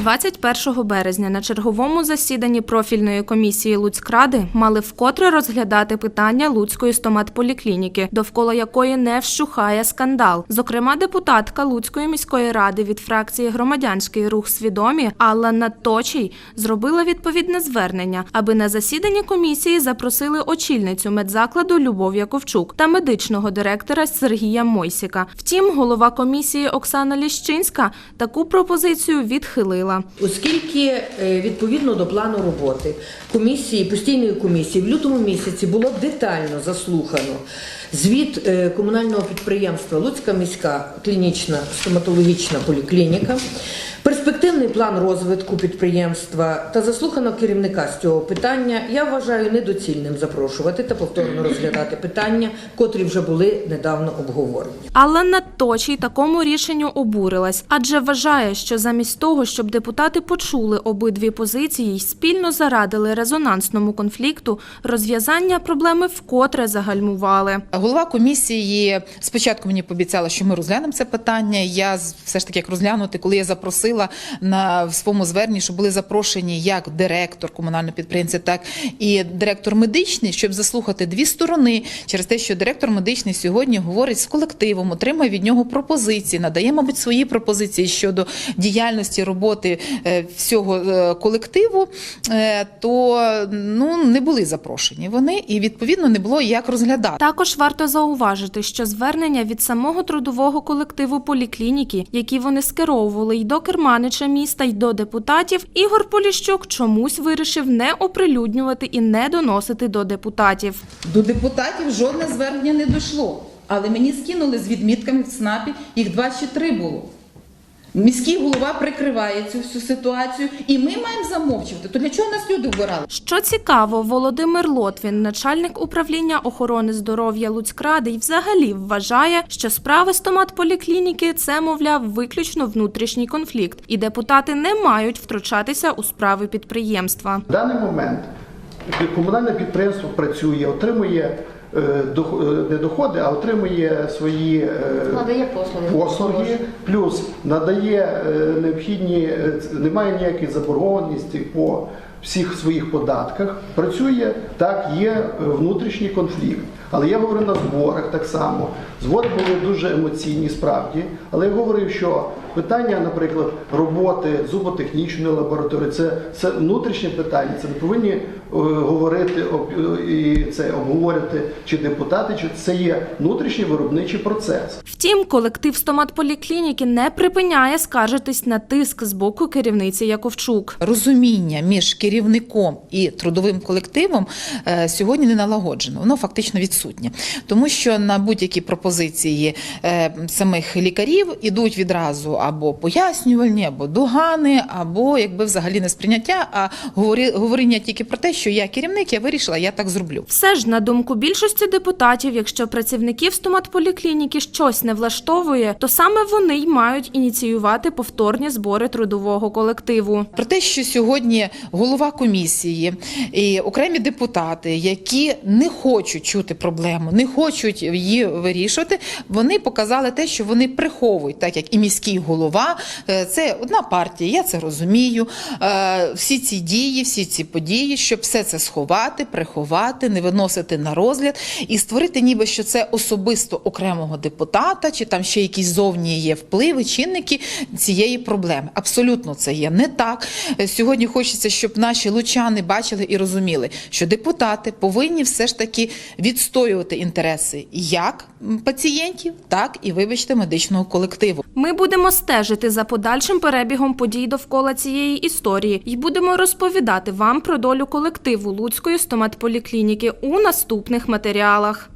21 березня на черговому засіданні профільної комісії Луцькради мали вкотре розглядати питання Луцької стоматполіклініки, довкола якої не вщухає скандал. Зокрема, депутатка Луцької міської ради від фракції Громадянський рух свідомі Алла Надточій зробила відповідне звернення, аби на засіданні комісії запросили очільницю медзакладу Любов Яковчук та медичного директора Сергія Мойсіка. Втім, голова комісії Оксана Ліщинська таку пропозицію відхилила. Оскільки е, відповідно до плану роботи комісії, постійної комісії в лютому місяці було детально заслухано звіт е, комунального підприємства Луцька міська клінічна стоматологічна поліклініка, перспективний план розвитку підприємства та заслухано керівника з цього питання, я вважаю недоцільним запрошувати та повторно розглядати питання, котрі вже були недавно обговорені. Алла Надточій такому рішенню обурилась, адже вважає, що замість того, щоб депутати почули обидві позиції й спільно зарадили резонансному конфлікту, розв'язання проблеми вкотре загальмували. Голова комісії спочатку мені пообіцяла, що ми розглянемо це питання. Я все ж таки як розглянути, коли я запросила на в своєму зверненні, що були запрошені як директор комунального підприємства, так і директор медичний, щоб заслухати дві сторони через те, що директор медичний сьогодні говорить з колективом, отримує від нього пропозиції, надає, мабуть, свої пропозиції щодо діяльності роботи е, всього е, колективу. е, То ну не були запрошені вони, і відповідно не було як розглядати. Також варто зауважити, що звернення від самого трудового колективу поліклініки, які вони скеровували й до керманича міста, й до депутатів, Ігор Поліщук чомусь вирішив не оприлюднювати і не доносити до депутатів. До депутатів жодне звернення не дійшло. Але мені скинули з відмітками в СНАПі, їх два чи три було. Міський голова прикриває цю всю ситуацію, і ми маємо замовчувати. То для чого нас люди вбирали? Що цікаво, Володимир Лотвін, начальник управління охорони здоров'я Луцькради, й взагалі вважає, що справи стоматполіклініки – це, мовляв, виключно внутрішній конфлікт, і депутати не мають втручатися у справи підприємства. В даний момент комунальне підприємство працює, отримує е, е, не доходи, а отримує свої е, Надає послуги. послуги, плюс надає необхідні, немає ніякої заборгованості по всіх своїх податках. Працює так, є внутрішній конфлікт. Але я говорю на зборах так само. Збори були дуже емоційні справді. Але я говорив, що питання, наприклад, роботи зуботехнічної лабораторії, це, це внутрішнє питання. Це не повинні е, говорити об- е, і це обговорити чи депутати, чи це є внутрішній виробничий процес. Втім, колектив стоматполіклініки не припиняє скаржитись на тиск з боку керівниці Яковчук. розуміння між керівником і трудовим колективом е, сьогодні не налагоджено. Воно фактично відсутнє, тому що на будь-які пропозиції е, самих лікарів ідуть відразу або пояснювальні, або догани, або якби взагалі не сприйняття, а говорі- говоріння тільки про те, що я керівник, я вирішила, я так зроблю. Все ж, на думку більшості депутатів, якщо працівників стоматполіклініки щось не влаштовує, то саме вони й мають ініціювати повторні збори трудового колективу. Про те, що сьогодні голова комісії і окремі депутати, які не хочуть чути проблему, не хочуть її вирішувати, вони показали те, що вони приховують, так як і міський голова. Е, Це одна партія, я це розумію. Е, Всі ці дії, всі ці події, щоб все це сховати, приховати, не виносити на розгляд і створити, ніби що це особисто окремого депутата, чи там ще якісь зовні є впливи, чинники цієї проблеми. Абсолютно це є не так. Е, Сьогодні хочеться, щоб наші лучани бачили і розуміли, що депутати повинні все ж таки відстоювати інтереси як пацієнтів, так і вибачте медичного колективу. Ми будемо стежити за подальшим перебігом подій довкола цієї історії і будемо розповідати вам про долю колективу Луцької стоматполіклініки у наступних матеріалах.